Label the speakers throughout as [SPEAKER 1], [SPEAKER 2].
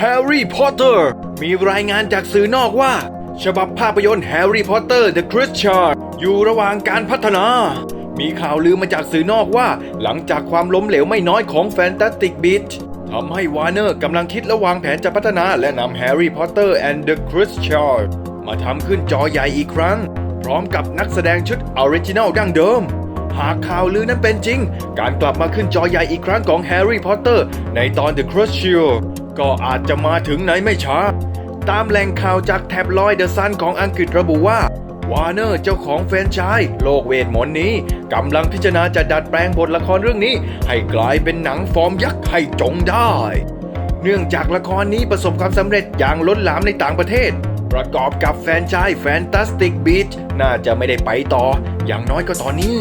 [SPEAKER 1] แฮร์รี่พอตเตอร์มีรายงานจากสื่อนอกว่า ฉบับภาพยนตร์แฮร์รี่พอตเตอร์ The c h r i s t c h a r อยู่ระหว่างการพัฒนา มีข่าวลือมาจากสื่อนอกว่า หลังจากความล้มเหลวไม่น้อยของ Fantastic Beasts ทำให้วาร์เนอร์กำลังคิดและวางแผนจะพัฒนาและนำ Harry Potter and the c h r i s t c h a r มาทำขึ้นจอใหญ่อีกครั้ง พร้อมกับนักแสดงชุดออริจินัลดั้งเดิม หากข่าวลือนั้นเป็นจริง การกลับมาขึ้นจอใหญ่อีกครั้งของแฮร์รี่พอตเตอร์ในตอน The Crucial ก็อาจจะมาถึงในไม่ช้า ตามแหล่งข่าวจากแท็บลอยเดอะซันของอังกฤษระบุว่าวาร์เนอร์เจ้าของแฟรนไชส์โลกเวทมนต์นี้กำลังพิจารณาจะดัดแปลงบทละครเรื่องนี้ ให้กลายเป็นหนังฟอร์มยักษ์ให้จงได้ เนื่องจากละครนี้ประสบความสำเร็จอย่างล้นหลามในต่างประเทศ ประกอบกับแฟรนไชส์ Fantastic Beasts น่าจะไม่ได้ไปต่อ อย่างน้อยก็ตอนนี้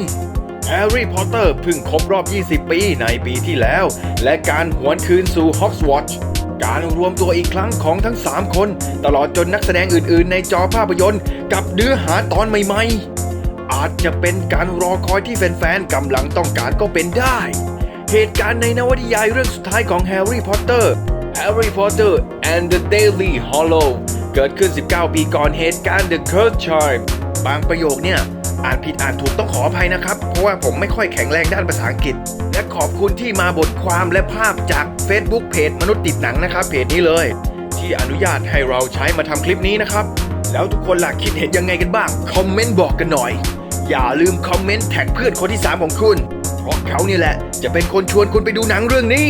[SPEAKER 1] แฮร์รี่พอตเตอร์เพิ่งครบรอบ 20 ปีในปีที่แล้ว และการหวนคืนสู่ฮอกสวอตช์ การรวมตัวอีกครั้งของทั้ง 3 คน ตลอดจนนักแสดงอื่นๆ ในจอภาพยนตร์ กับเนื้อหาตอนใหม่ๆ อาจจะเป็นการรอคอยที่แฟนๆกำลังต้องการก็เป็นได้ เหตุการณ์ในนวนิยายเรื่องสุดท้ายของแฮร์รี่พอตเตอร์ Harry Potter and the Daily Hollow เกิดขึ้น 19 ปีก่อนเหตุการณ์ The Cursed Child บางประโยคเนี่ย อ่านผิดอ่านถูกต้องขออภัยนะครับ เพราะว่าผมไม่ค่อยแข็งแรงด้านภาษาอังกฤษ และขอบคุณที่มาบทความและภาพจาก Facebook เพจมนุษย์ติดหนังนะครับ เพจนี้เลย ที่อนุญาตให้เราใช้มาทำคลิปนี้นะครับ แล้วทุกคนล่ะคิดเห็นยังไงกันบ้าง คอมเมนต์บอกกันหน่อย อย่าลืมคอมเมนต์แท็กเพื่อนคนที่ 3 ของคุณ เพราะเขานี่แหละจะเป็นคนชวนคุณไปดูหนังเรื่องนี้